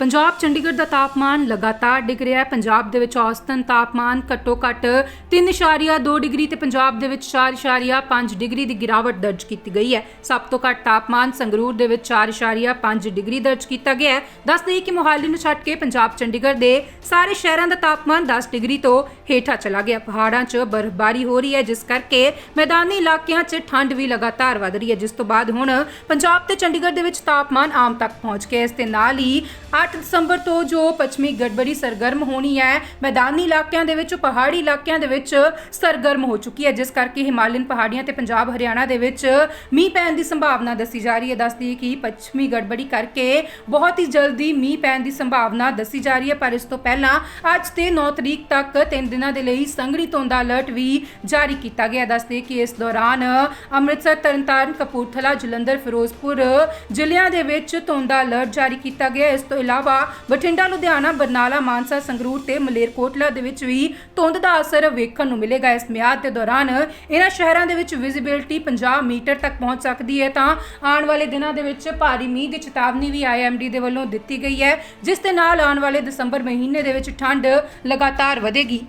ਪੰਜਾਬ ਚੰਡੀਗੜ੍ਹ ਦਾ ਤਾਪਮਾਨ ਲਗਾਤਾਰ ਡਿੱਗ ਰਿਹਾ ਹੈ। ਪੰਜਾਬ ਦੇ ਵਿੱਚ ਔਸਤਨ ਤਾਪਮਾਨ ਘੱਟੋ ਘੱਟ 3.2 ਡਿਗਰੀ ਤੇ ਪੰਜਾਬ ਦੇ ਵਿੱਚ 4.5 ਡਿਗਰੀ ਦੀ ਗਿਰਾਵਟ ਦਰਜ ਕੀਤੀ ਗਈ ਹੈ। ਸਭ ਤੋਂ ਘੱਟ ਤਾਪਮਾਨ ਸੰਗਰੂਰ ਦੇ ਵਿੱਚ 4.5 ਡਿਗਰੀ ਦਰਜ ਕੀਤਾ ਗਿਆ ਹੈ। ਦੱਸ ਦੇਈਏ ਕਿ ਮੋਹਾਲੀ ਨੂੰ ਛੱਡ ਕੇ ਪੰਜਾਬ ਚੰਡੀਗੜ੍ਹ ਦੇ ਸਾਰੇ ਸ਼ਹਿਰਾਂ ਦਾ ਤਾਪਮਾਨ 10 ਡਿਗਰੀ ਤੋਂ ਹੇਠਾਂ ਚਲਾ ਗਿਆ। ਪਹਾੜਾਂ 'ਚ ਬਰਫ਼ਬਾਰੀ ਹੋ ਰਹੀ ਹੈ, ਜਿਸ ਕਰਕੇ ਮੈਦਾਨੀ ਇਲਾਕਿਆਂ 'ਚ ਠੰਡ ਵੀ ਲਗਾਤਾਰ ਵਧ ਰਹੀ ਹੈ। ਜਿਸ ਤੋਂ ਬਾਅਦ ਹੁਣ ਪੰਜਾਬ ਤੇ ਚੰਡੀਗੜ੍ਹ ਦੇ ਵਿੱਚ ਤਾਪਮਾਨ ਆਮ ਤੱਕ ਪਹੁੰਚ ਗਿਆ ਇਸ ਦੇ ਨਾਲ ਹੀ 8 ਦਸੰਬਰ ਤੋਂ ਜੋ ਪੱਛਮੀ ਗੜਬੜੀ ਸਰਗਰਮ ਹੋਣੀ ਹੈ, ਮੈਦਾਨੀ ਇਲਾਕਿਆਂ ਦੇ ਵਿੱਚ, ਪਹਾੜੀ ਇਲਾਕਿਆਂ ਦੇ ਵਿੱਚ ਸਰਗਰਮ ਹੋ ਚੁੱਕੀ ਹੈ। ਜਿਸ ਕਰਕੇ ਹਿਮਾਲਯਨ ਪਹਾੜੀਆਂ ਤੇ ਪੰਜਾਬ, ਹਰਿਆਣਾ ਦੇ ਵਿੱਚ ਮੀਂਹ ਪੈਣ ਦੀ ਸੰਭਾਵਨਾ ਦੱਸੀ ਜਾ ਰਹੀ ਹੈ। ਦੱਸਦੀ ਹੈ ਕਿ ਪੱਛਮੀ ਗੜਬੜੀ ਕਰਕੇ ਬਹੁਤ ਹੀ ਜਲਦੀ ਮੀਂਹ ਪੈਣ ਦੀ ਸੰਭਾਵਨਾ ਦੱਸੀ ਜਾ ਰਹੀ ਹੈ। ਪਰ ਇਸ ਤੋਂ ਪਹਿਲਾਂ ਅੱਜ ਤੇ 9 ਤਰੀਕ ਤੱਕ 3 ਦਿਨਾਂ ਦੇ ਲਈ ਸੰਘਣੀ ਧੁੰਦ ਦਾ ਅਲਰਟ ਵੀ ਜਾਰੀ ਕੀਤਾ ਗਿਆ। ਦੱਸਦੇ ਕਿ ਇਸ ਦੌਰਾਨ ਅੰਮ੍ਰਿਤਸਰ, ਤਰਨਤਾਰਨ, ਕਪੂਰਥਲਾ, ਜਲੰਧਰ, ਫਿਰੋਜ਼ਪੁਰ ਜ਼ਿਲ੍ਹਿਆਂ ਦੇ ਵਿੱਚ ਧੁੰਦ ਦਾ ਅਲਰਟ ਜਾਰੀ ਕੀਤਾ ਗਿਆ। ਇਸ ਤੋਂ ਇਲਾਵਾ ਇਲਾਵਾ ਬਠਿੰਡਾ, ਲੁਧਿਆਣਾ, ਬਰਨਾਲਾ, ਮਾਨਸਾ, ਸੰਗਰੂਰ ਤੇ ਮਲੇਰਕੋਟਲਾ ਦੇ ਵਿੱਚ ਵੀ ਧੁੰਦ ਦਾ ਅਸਰ ਵੇਖਣ ਨੂੰ ਮਿਲੇਗਾ ਇਸ ਮਿਆਦ ਦੇ ਦੌਰਾਨ। ਇਹਨਾਂ ਸ਼ਹਿਰਾਂ ਦੇ ਵਿੱਚ ਵਿਜ਼ਿਬਿਲਟੀ 50 ਮੀਟਰ ਤੱਕ ਪਹੁੰਚ ਸਕਦੀ ਹੈ ਤਾਂ ਆਉਣ ਵਾਲੇ ਦਿਨਾਂ ਦੇ ਵਿੱਚ ਭਾਰੀ ਮੀਂਹ ਦੀ ਚੇਤਾਵਨੀ ਵੀ ਆਈਐਮਡੀ ਦੇ ਵੱਲੋਂ ਦਿੱਤੀ ਗਈ ਹੈ, ਜਿਸ ਦੇ ਨਾਲ ਆਉਣ ਵਾਲੇ ਦਸੰਬਰ ਮਹੀਨੇ ਦੇ ਵਿੱਚ ਠੰਡ ਲਗਾਤਾਰ ਵਧੇਗੀ।